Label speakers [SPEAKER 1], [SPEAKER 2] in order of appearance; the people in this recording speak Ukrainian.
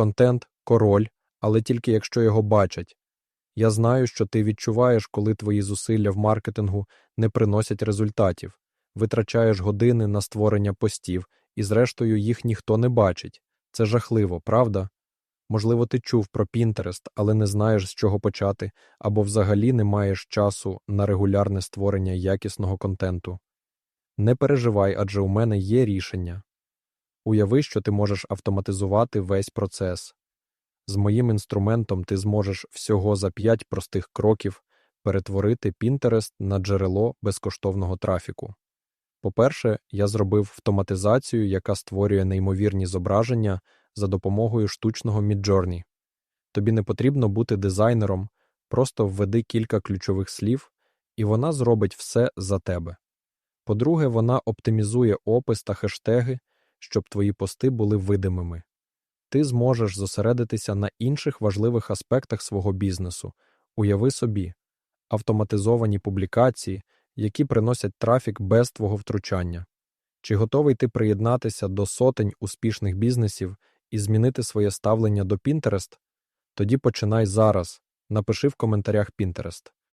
[SPEAKER 1] Контент король, але тільки якщо його бачать. Я знаю, що ти відчуваєш, коли твої зусилля в маркетингу не приносять результатів, витрачаєш години на створення постів, і, зрештою, їх ніхто не бачить. Це жахливо, правда? Можливо, ти чув про Pinterest, але не знаєш, з чого почати, або взагалі не маєш часу на регулярне створення якісного контенту. Не переживай, адже у мене є рішення. Уяви, що ти можеш автоматизувати весь процес. З моїм інструментом ти зможеш всього за 5 простих кроків перетворити Pinterest на джерело безкоштовного трафіку. По-перше, я зробив автоматизацію, яка створює неймовірні зображення за допомогою штучного Midjourney. Тобі не потрібно бути дизайнером, просто введи кілька ключових слів, і вона зробить все за тебе. По-друге, вона оптимізує опис та хештеги, щоб твої пости були видимими. Ти зможеш зосередитися на інших важливих аспектах свого бізнесу. Уяви собі, автоматизовані публікації, які приносять трафік без твого втручання. Чи готовий ти приєднатися до сотень успішних бізнесів і змінити своє ставлення до Pinterest? Тоді починай зараз. Напиши в коментарях Pinterest.